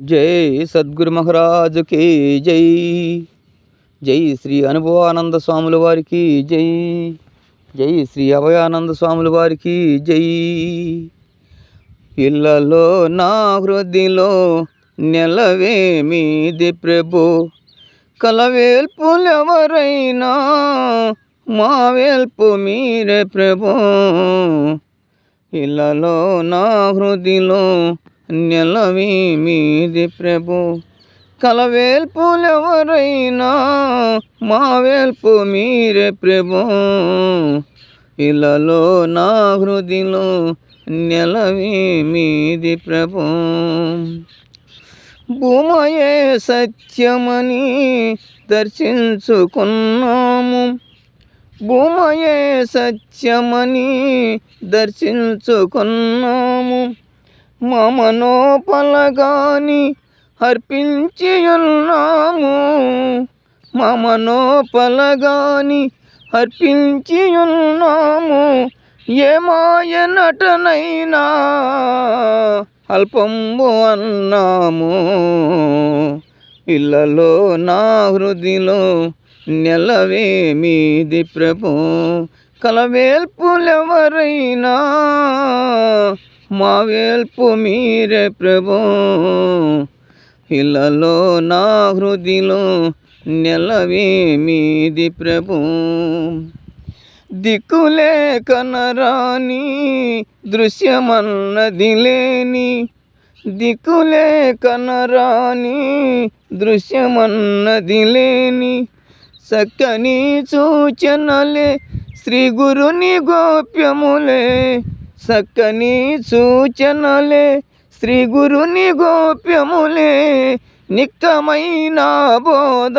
జై సద్గురు మహారాజుకి జై. జై శ్రీ అనుభవానంద స్వాముల వారికి జై. జై శ్రీ అభయానంద స్వాముల వారికి జై. ఇళ్ళలో నా హృదిలో నెలవేమిది ప్రభు? కలవేల్పులెవరైనా మా వేల్పు మీరే ప్రభు. ఇళ్ళలో నా హృదిలో నెలవి మీది ప్రభు? కలవేల్పులెవరైనా మా వేల్పు మీరే ప్రభు. ఇలాలో నా హృదిలో నెలవి మీది ప్రభు? భూమయే సత్యమని దర్శించుకున్నాము. భూమయే సత్యమని దర్శించుకున్నాము. మమనోపలగాని అర్పించి ఉన్నాము మమనోపలగాని అర్పించి ఉన్నాము ఏ మాయ నటనైనా అల్పంబు అన్నాము. ఇళ్ళలో నా హృదిలో నెలవే మీది ప్రభు. కలవేల్పులెవరైనా మా వేల్పు మీరే ప్రభు. ఇళ్ళలో నా హృదిలో నెలవే మీది ప్రభు. దిక్కులే కనరాని దృశ్యమన్నది లేని దిక్కులే కనరాని దృశ్యమన్నది లేని చక్కని సూచనలే శ్రీ గురుని గోప్యములే సక్కని సూచనలే శ్రీ గురుని గోప్యములే నిక్తమైన బోధ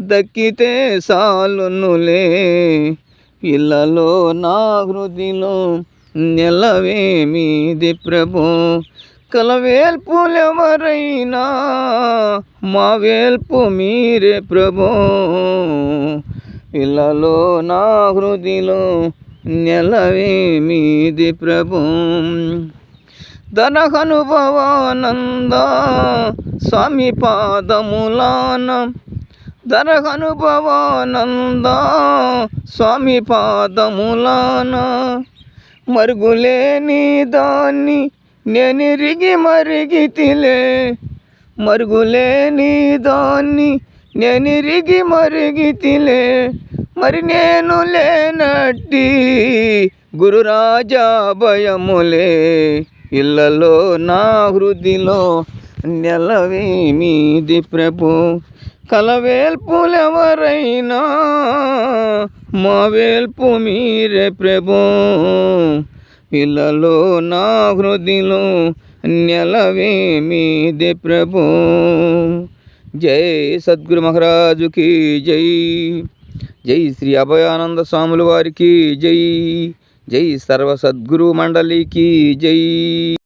దక్కితే సాలునులే. ఇళ్ళలో నా హృదిలో నెలవే మీది ప్రభు? కలవేల్పులెవరైనా మా వేల్పు మీరే ప్రభు? ఇళ్ళలో నా హృదిలో నెలవేమీది ప్రభు? దరహనుభవానంద స్వామి పాదములాన దరహనుభవానంద స్వామి పాదములాన మరుగులేని దాన్ని నేనిరిగి మరిగితిలే మరుగులేని దాన్ని నేనిరిగి మరిగితిలే మరి నేను లేనట్టి గురురాజా భయములే. ఇళ్ళలో నా హృదిలో నెలవే మీది ప్రభు. కలవేల్పులెవరైనా మా వేల్పు మీరే ప్రభు. ఇళ్ళలో నా హృదిలో నెలవే మీది ప్రభు. జై సద్గురు మహారాజుకి జై. జై శ్రీ అభయానంద స్వాముల వారికి జై. జై సర్వ సద్గురు మండలికి జై.